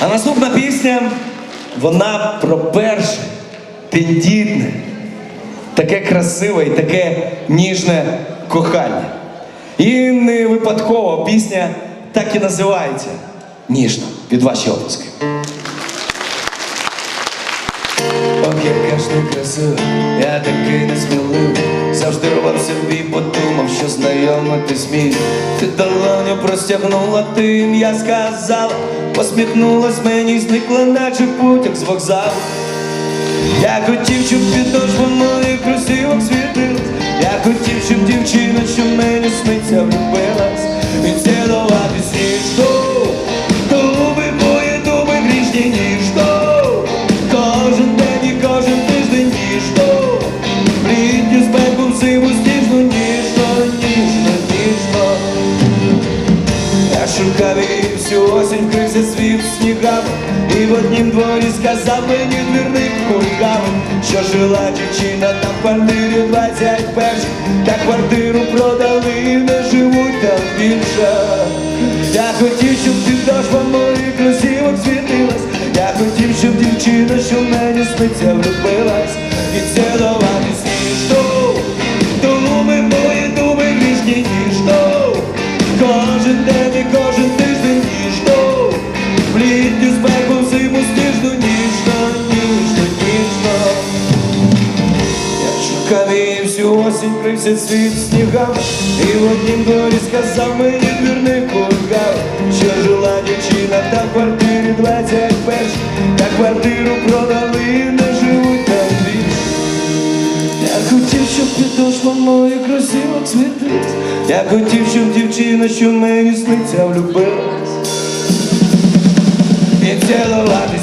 А наступна пісня, вона про перше, тендітне, таке красиве і таке ніжне кохання. І не випадково пісня так і називається Ніжно. Під ваші оплески. Ох, яка ж ти красива, я такий несміливий Завжди рвав собі, подумав, що знайомитись міг. Ти долоню простягнула, ти ім'я сказала Посміхнулась мені, зникла, наче путях з вокзалу. Я хотів, щоб підошва моїх кросівок світилась Я хотів, щоб дівчина, що мені сниться, всю осінь, крився світ снігами І в однім дворі сказав мені двірник хулігами Що жила дівчина там в квартирі 21 Та квартиру продали і не живуть там більше. Я хотів, щоб підошва моїх кросівок світилась Я хотів, щоб дівчина, що в мені сниться, влюбилась. І цілувати сніжно осінь, крився світ снігами І в однім дворі сказав мені двірник хулігав Що жила дівчина та в квартирі 21 Та квартиру продали і не живуть там більше я хотів, щоб підошва моїх красивок світилась Я хотів, щоб дівчина, що мені сниться, влюбилась. І цілувати